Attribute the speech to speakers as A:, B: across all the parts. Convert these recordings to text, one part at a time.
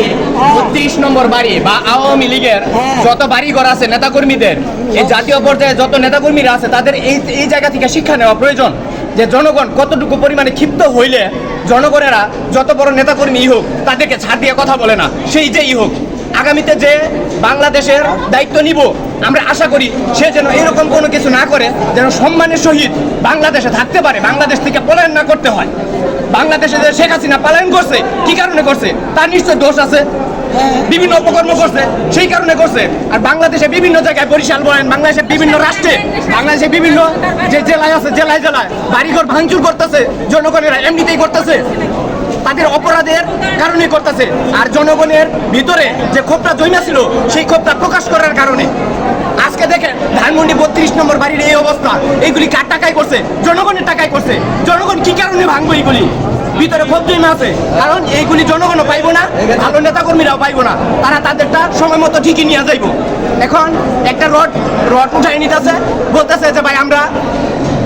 A: এই বত্রিশ নম্বর বাড়ি বা আওয়ামী লীগের যত বাড়িঘর আছে নেতাকর্মীদের এই জাতীয় পর্যায়ে যত নেতাকর্মীরা আছে তাদের এই এই জায়গা থেকে শিক্ষা নেওয়া প্রয়োজন। যে জনগণ কতটুকু পরিমাণে ক্ষিপ্ত হইলে জনগণেরা যত বড় নেতাকর্মী হোক তাদেরকে ছাড় দিয়ে কথা বলে না। সেই যেই হোক আগামীতে যে বাংলাদেশের দায়িত্ব নিব আমরা আশা করি সে যেন এরকম কোনো কিছু না করে, যেন সম্মানের সহিত বাংলাদেশে থাকতে পারে, বাংলাদেশ থেকে পলায়ন না করতে হয়। বাংলাদেশে যে শেখ হাসিনা পলায়ন করছে, কি কারণে করছে? তার নিশ্চয় দোষ আছে। বিভিন্ন অপকর্ম করছে, সেই কারণে করছে। আর বাংলাদেশে বিভিন্ন জায়গায় বরিশাল বলেন বাংলাদেশের বিভিন্ন রাষ্ট্রে, বাংলাদেশে বিভিন্ন যে জেলায় আছে, জেলায় জেলায় বাড়িঘর ভাঙচুর করতেছে, জনগণেরা এমনিতেই করতেছে। তাদের অপরাধের কারণে করতেছে। আর জনগণের ভিতরে যে ক্ষোভটা জমা ছিল সেই ক্ষোভটা প্রকাশ করার কারণে। ধানমন্ডি বত্রিশ নম্বর বাড়ির এই অবস্থা। এইগুলি কার টাকায় করছে? জনগণের টাকায় করছে। জনগণ কি কারণে ভাঙবো এইগুলি? ভিতরে জমা আছে। কারণ এইগুলি জনগণও পাইব না, ভালো নেতাকর্মীরাও পাইব না। তারা তাদেরটা সময় মতো ঠিকই নিয়ে যাইব। এখন একটা রড রড উঠাই নিতেছে। বলতেছে যে, ভাই, আমরা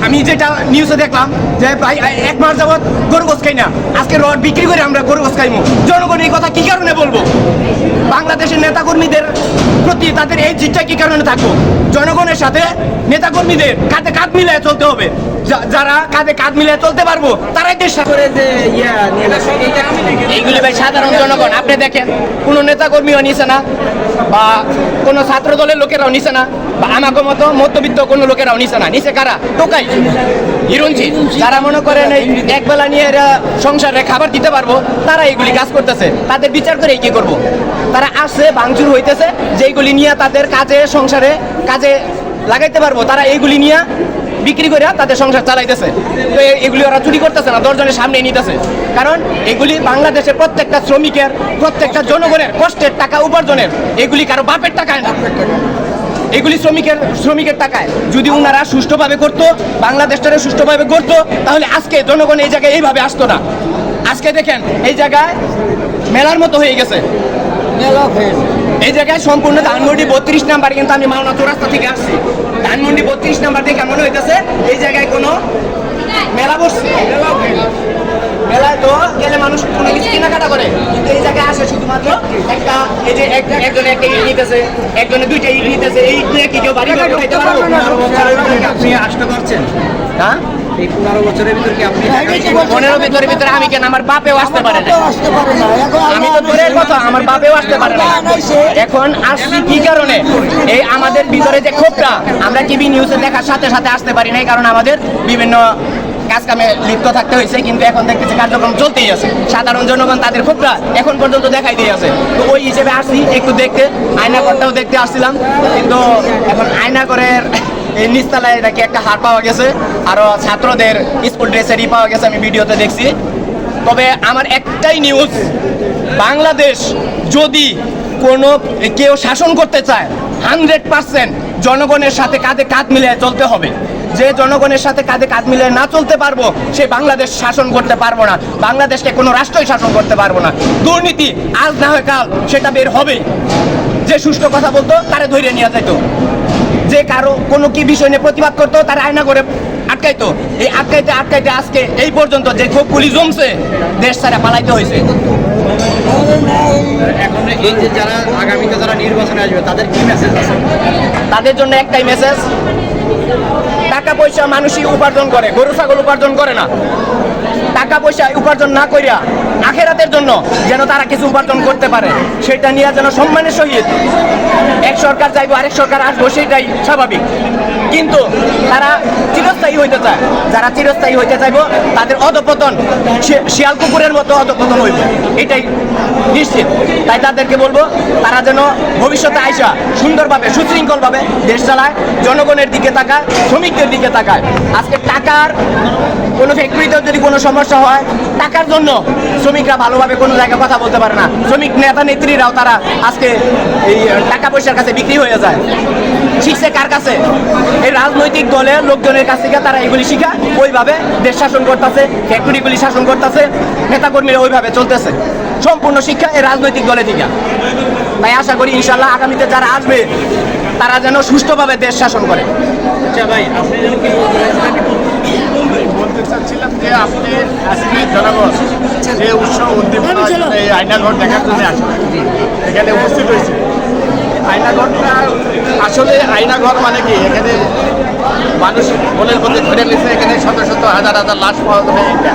A: আমি যেটা নিউজে দেখলাম যে প্রায় এক মাস যাবত গরু গোস খাই না। আজকে রড বিক্রি করে আমরা গরু গোস খাইমু। জনগণ এই কথা কি কারণে বলব? বাংলাদেশের নেতাকর্মীদের প্রতি তাদের এই জিতটা কি কারণে থাকব? জনগণের সাথে নেতাকর্মীদের কাঁধে কাঁধ মিলিয়ে চলতে হবে। যারা কাঁধে কাঁধ মিলিয়ে চলতে পারব, তারাই দেশ
B: করে যে
A: এইগুলি ভাই সাধারণ জনগণ, আপনি দেখেন, কোনো নেতাকর্মীও নিছে না, বা কোনো ছাত্র দলের লোকেরাও নিছে না, বা আমাকে মতো মধ্যবিত্ত কোনো লোকেরাও নিছে না। নিছে কারা? টোকাই হিরুঞ্চি যারা মনে করেন এই একবেলা নিয়ে এরা সংসারে খাবার দিতে পারব, তারা এইগুলি কাজ করতেছে। তাদের বিচার করে কি করব? তারা আসছে, ভাঙচুর হইতেছে, যেইগুলি নিয়ে তাদের কাজে, সংসারে কাজে লাগাইতে পারব, তারা এইগুলি নিয়ে বিক্রি করে তাদের সংসার চালাইতেছে। তো এগুলি ওরা চুরি করতেছে না, দশজনের সামনে নিতেছে। কারণ এগুলি বাংলাদেশের প্রত্যেকটা শ্রমিকের, প্রত্যেকটা জনগণের কষ্টের টাকা উপার্জনের। এগুলি কারও বাপের টাকায় না। এগুলি শ্রমিকের শ্রমিকের টাকায়। যদি ওনারা সুষ্ঠুভাবে করতো, বাংলাদেশটারে সুষ্ঠুভাবে করতো তাহলে আজকে জনগণ এই জায়গায় এইভাবে আসতো না। আজকে দেখেন, এই জায়গায় মেলার মতো হয়ে গেছে।
B: মেলা ফের।
A: এই জায়গায় সম্পূর্ণ ধানমন্ডি বত্রিশ নাম্বার কিন্তু আমি মাওনা চৌরাস্তা থেকে আসছি। ধানমন্ডি বত্রিশ নাম্বার দেখে মনে হইতেছে? এই জায়গায় কোনো মেলা বসছে? মেলায় তো গেলে মানুষ কোনো কিছু কেনাকাটা করে। কিন্তু এই জায়গায় আসে শুধুমাত্র একটা এই যে এক- একজনে একটা ইট নিতেছে একজনে দুইটা ইট নিতেছে এই ইট নিয়ে কি কেউ বাড়ি
B: আপনি আসতে পারছেন
A: হ্যাঁ?
B: এই পনেরো বছরের ভিতরে কি আপনি
A: পনেরো ভিতরে ভিতরে আমি কেন আমার বাপেও আসতে পারে না?
C: আসতে পারে না।
A: আমি তো দূরের কথা আমার বাপেও আসতে পারে না। এখন আসছি। কি কারণে? এই আমাদের ভিতরে যে ক্ষোভটা আমরা টিভি নিউজে দেখার সাথে সাথে আসতে পারি নাই কারণ আমাদের বিভিন্ন কাজ কামে লিপ্ত থাকতে হয়েছে কিন্তু এখন দেখতেছি কার্যক্রম চলতেই আছে। সাধারণ জনগণ তাদের ক্ষোভটা এখন পর্যন্ত দেখাই দিয়ে আছে। তো ওই হিসেবে আসছি একটু দেখতে আয়না আয়নাঘরটাও দেখতে আসছিলাম কিন্তু এখন আয়না আয়নাঘরের এই নিচতলায় নাকি একটা হার পাওয়া গেছে, আরও ছাত্রদের স্কুল ড্রেসেরই পাওয়া গেছে আমি ভিডিওতে দেখছি। তবে আমার একটাই নিউজ বাংলাদেশ যদি কোনো, কেউ শাসন করতে চায় হান্ড্রেড পার্সেন্ট জনগণের সাথে কাঁধে কাঁধ মিলিয়ে চলতে হবে। যে জনগণের সাথে কাঁধে কাঁধ মিলিয়ে না চলতে পারব, সে বাংলাদেশ শাসন করতে পারব না, বাংলাদেশকে কোনো রাষ্ট্রই শাসন করতে পারব না। দুর্নীতি আজ না হয় কাল, সেটা বের হবে যে সুষ্ঠু কথা বলতো, তারে ধরে নিয়ে যাইতো। যে কারও কোনো কি বিষয় নিয়ে প্রতিবাদ করতো তার আয়না করে আটকাইতো। এই আটকাইতে আটকাইতে আজকে এই পর্যন্ত যে খুব ক্ষোভগুলি জমছে দেশ ছাড়া পালাইতে হয়েছে
B: এখন এই যে যারা আগামীতে যারা নির্বাচনে আসবে তাদের কি মেসেজ আছে?
A: তাদের জন্য একটাই মেসেজ টাকা পয়সা মানুষই উপার্জন করে, গরু, ছাগল উপার্জন করে না। টাকা পয়সা উপার্জন না করিয়া আখেরাতের জন্য যেন তারা কিছু উপার্জন করতে পারে সেটা নিয়ে যেন সম্মানের সহিত এক সরকার চাইব আরেক সরকার আসব সেটাই স্বাভাবিক। কিন্তু তারা চিরস্থায়ী হইতে চায়। যারা চিরস্থায়ী হইতে চাইব, তাদের অধপতন শিয়াল কুকুরের মতো অধপতন হইবে। এটাই নিশ্চিত। তাই তাদেরকে বলব, তারা যেন ভবিষ্যতে আইসা সুন্দরভাবে, সুশৃঙ্খলভাবে দেশ চালায়, জনগণের দিকে তাকায় শ্রমিকদের দিকে তাকায়। আজকে টাকার কোনো ফ্যাক্টরিতেও যদি কোনো সমস্যা হয়, টাকার জন্য শ্রমিকরা ভালোভাবে কোনো জায়গায় কথা বলতে পারে না। শ্রমিক নেতা নেত্রীরাও তারা আজকে এই টাকা পয়সার কাছে বিক্রি হয়ে যায়। শিখছে কার কাছে? এই রাজনৈতিক দলের লোকজনের কাছ থেকে তারা এগুলি শিখা ওইভাবে দেশ শাসন করতেছে ফ্যাক্টরিগুলি শাসন করতেছে, নেতাকর্মীরা ওইভাবে চলতেছে। সম্পূর্ণ শিক্ষা এই রাজনৈতিক দলে থেকে। তাই আশা করি ইনশাল্লাহ আগামীতে যারা আসবে, তারা যেন সুষ্ঠুভাবে দেশ শাসন করে।
B: আচ্ছা ভাই আপনি যেন কি
C: চাচ্ছিলাম যে আপনি আজকে জনগণ যে উৎসব উদ্দীপনা এই আয়নাঘর দেখার জন্য আসলে এখানে উপস্থিত হয়েছে। আয়নাঘরটা আসলে আয়নাঘর মানে কি? এখানে মানুষ বলের মধ্যে ঘুরে নিয়েছে এখানে শত শত হাজার হাজার লাশ পাওয়া যাবে এটা